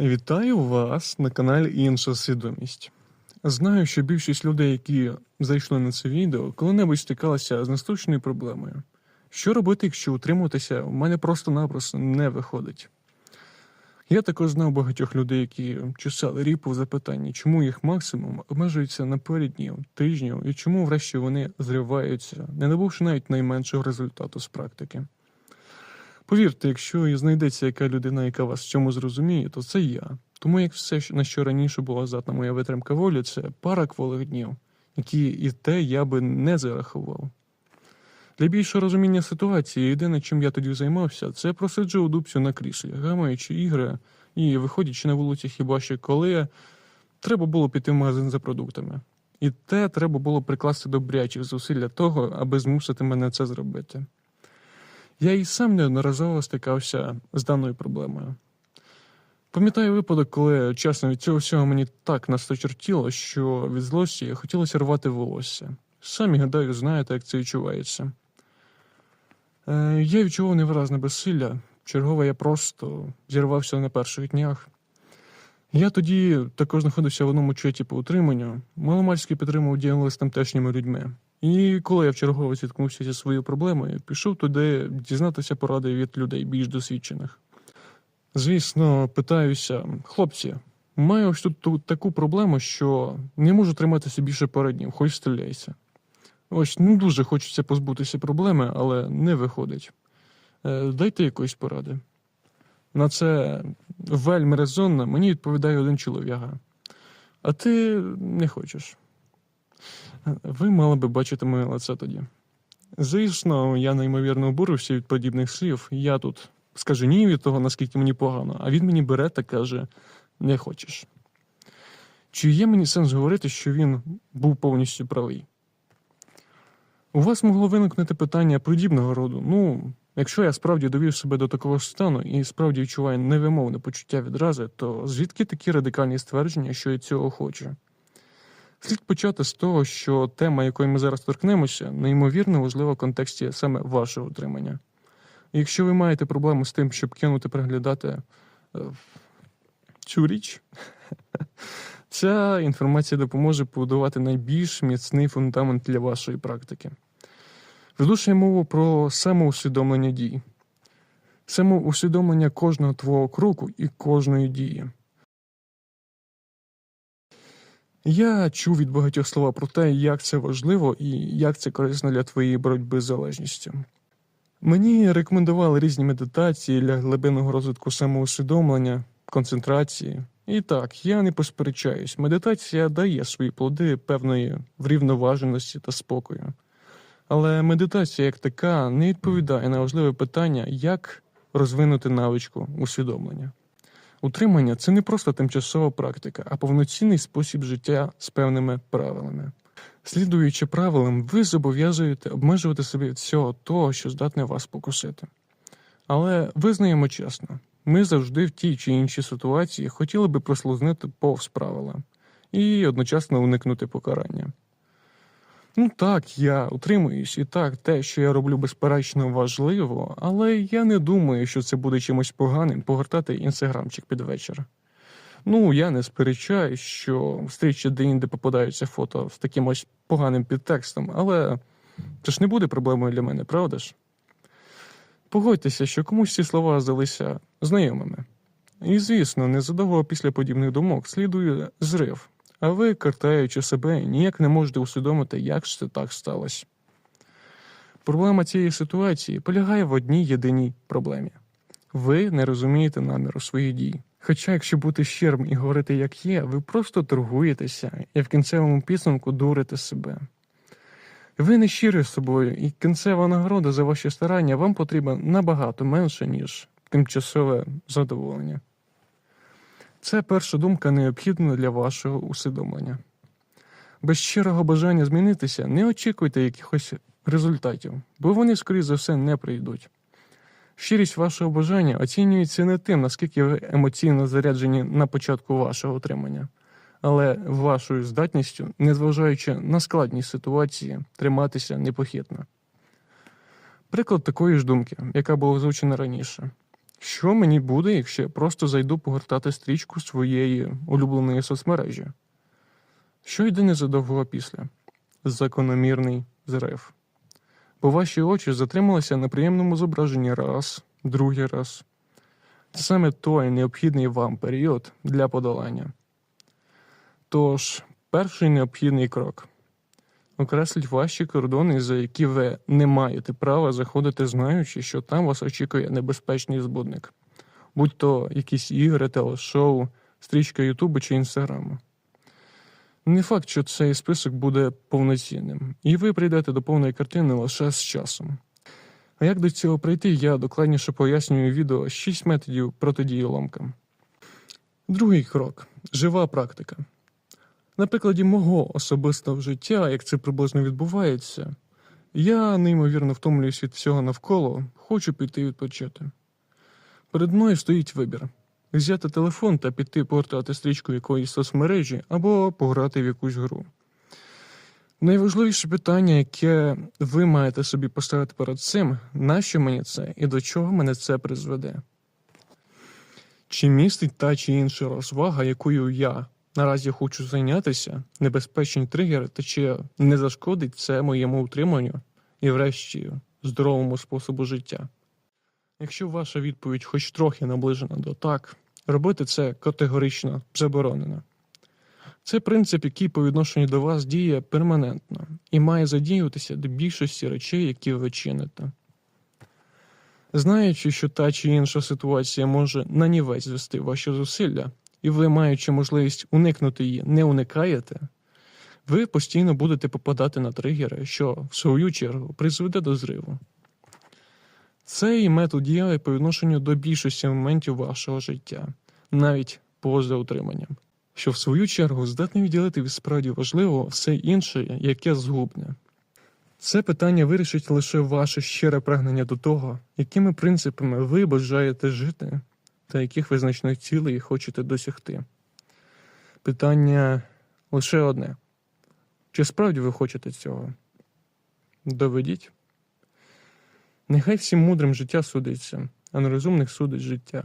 Вітаю вас на каналі Інша Свідомість. Знаю, що більшість людей, які зайшли на це відео, коли-небудь стикалися з наступною проблемою. Що робити, якщо утримуватися, у мене просто-напросто не виходить. Я також знав багатьох людей, які чесали ріпу в запитанні, чому їх максимум обмежується на парі днів, тижнів і чому врешті вони зриваються, не набувши навіть найменшого результату з практики. Повірте, якщо і знайдеться яка людина, яка вас в цьому зрозуміє, то це я. Тому як все, на що раніше була здатна моя витримка волі, це пара кволих днів, які і те я би не зарахував. Для більшого розуміння ситуації, єдине, чим я тоді займався, це просиджував дубцю на кріслі, гамаючи ігри і виходячи на вулиці хіба що коли треба було піти в магазин за продуктами. І те треба було прикласти добрячих зусиль для того, аби змусити мене це зробити. Я і сам неодноразово стикався з даною проблемою. Пам'ятаю випадок, коли чесно від цього всього мені так насточертіло, що від злості хотілося рвати волосся. Самі гадаю, знаєте, як це відчувається. Е, я відчував невиразне безсилля. Чергове я просто зірвався на перших днях. Я тоді також знаходився в одному чаті по утриманню, маломальськи підтримував діалог з тамтешніми людьми. І коли я вчергове зіткнувся зі своєю проблемою, пішов туди дізнатися поради від людей більш досвідчених. Звісно, питаюся, хлопці, маю ось тут, тут таку проблему, що не можу триматися більше пари днів, хоч стріляйся. Ось ну дуже хочеться позбутися проблеми, але не виходить. Е, дайте якоїсь поради. На це вельми резонно мені відповідає один чолов'яга. А ти не хочеш. Ви мали би бачити моє лице тоді. Звісно, я неймовірно обурився від подібних слів. Я тут скаженів від того, наскільки мені погано, а він мені бере та каже: не хочеш. Чи є мені сенс говорити, що він був повністю правий? У вас могло виникнути питання подібного роду. Ну, якщо я справді довів себе до такого стану і справді відчуваю невимовне почуття відрази, то звідки такі радикальні ствердження, що я цього хочу? Слід почати з того, що тема, якої ми зараз торкнемося, неймовірно важлива в контексті саме вашого утримання. Якщо ви маєте проблему з тим, щоб кинути переглядати е, цю річ, ця інформація допоможе побудувати найбільш міцний фундамент для вашої практики. Веду мову про самоусвідомлення дій, самоусвідомлення кожного твого кроку і кожної дії. Я чув від багатьох слова про те, як це важливо і як це корисно для твоєї боротьби з залежністю. Мені рекомендували різні медитації для глибинного розвитку самоусвідомлення, концентрації. І так, я не посперечаюсь, медитація дає свої плоди певної врівноваженості та спокою. Але медитація як така не відповідає на важливе питання, як розвинути навичку усвідомлення. Утримання це не просто тимчасова практика, а повноцінний спосіб життя з певними правилами. Слідуючи правилам, ви зобов'язуєте обмежувати від всього того, що здатне вас покусити. Але визнаємо чесно, ми завжди в тій чи іншій ситуації хотіли би прослузнити повз правила і одночасно уникнути покарання. Ну так, я утримуюсь, і так, те, що я роблю, безперечно, важливо, але я не думаю, що це буде чимось поганим погортати інстаграмчик під вечір. Ну, я не сперечаюсь, що стрічі де-інде попадаються фото з таким ось поганим підтекстом, але це ж не буде проблемою для мене, правда ж? Погодьтеся, що комусь ці слова здалися знайомими. І, звісно, незадовго після подібних думок слідує зрив, а ви, картаючи себе, ніяк не можете усвідомити, як це так сталося. Проблема цієї ситуації полягає в одній єдиній проблемі. Ви не розумієте наміру своїх дій. Хоча, якщо бути щирим і говорити як є, ви просто торгуєтеся і в кінцевому підсумку дурите себе. Ви не щирі з собою, і кінцева нагорода за ваші старання вам потрібна набагато менше, ніж тимчасове задоволення. Це перша думка необхідна для вашого усвідомлення. Без щирого бажання змінитися не очікуйте якихось результатів, бо вони, скоріш за все, не прийдуть. Щирість вашого бажання оцінюється не тим, наскільки ви емоційно заряджені на початку вашого отримання, але вашою здатністю, незважаючи на складність ситуації, триматися непохитно. Приклад такої ж думки, яка була озвучена раніше. Що мені буде, якщо я просто зайду погортати стрічку своєї улюбленої соцмережі? Що йде незадовго після? Закономірний зрив. Бо ваші очі затрималися на приємному зображенні раз, другий раз. Це саме той необхідний вам період для подолання. Тож, перший необхідний крок окресліть ваші кордони, за які ви не маєте права заходити, знаючи, що там вас очікує небезпечний збудник, будь то якісь ігри, телешоу, стрічка Ютубу чи Інстаграму. Не факт, що цей список буде повноцінним, і ви прийдете до повної картини лише з часом. А як до цього прийти, я докладніше пояснюю відео 6 методів протидії ломкам. Другий крок жива практика. На прикладі мого особистого життя, як це приблизно відбувається, я неймовірно втомлююсь від всього навколо, хочу піти відпочити. Перед мною стоїть вибір: взяти телефон та піти погортати стрічку якоїсь соцмережі або пограти в якусь гру. Найважливіше питання, яке ви маєте собі поставити перед цим, нащо мені це і до чого мене це призведе? Чи містить та чи інша розвага, якою я наразі хочу зайнятися, небезпечні тригери, та чи не зашкодить це моєму утриманню і, врешті, здоровому способу життя? Якщо ваша відповідь хоч трохи наближена до так, робити це категорично заборонено. Це принцип, який по відношенню до вас діє перманентно і має задіюватися до більшості речей, які ви чините. Знаючи, що та чи інша ситуація може нанівець звести ваші зусилля, і ви, маючи можливість уникнути її, не уникаєте, ви постійно будете попадати на тригери, що, в свою чергу, призведе до зриву. Цей метод діє по відношенню до більшості моментів вашого життя, навіть поза утриманням, що в свою чергу здатний відділити від справді важливого все інше, яке згубне. Це питання вирішить лише ваше щире прагнення до того, якими принципами ви бажаєте жити та яких визначних цілей хочете досягти. Питання лише одне: чи справді ви хочете цього? Доведіть. Нехай всім мудрим життя судиться, а нерозумних судить життя.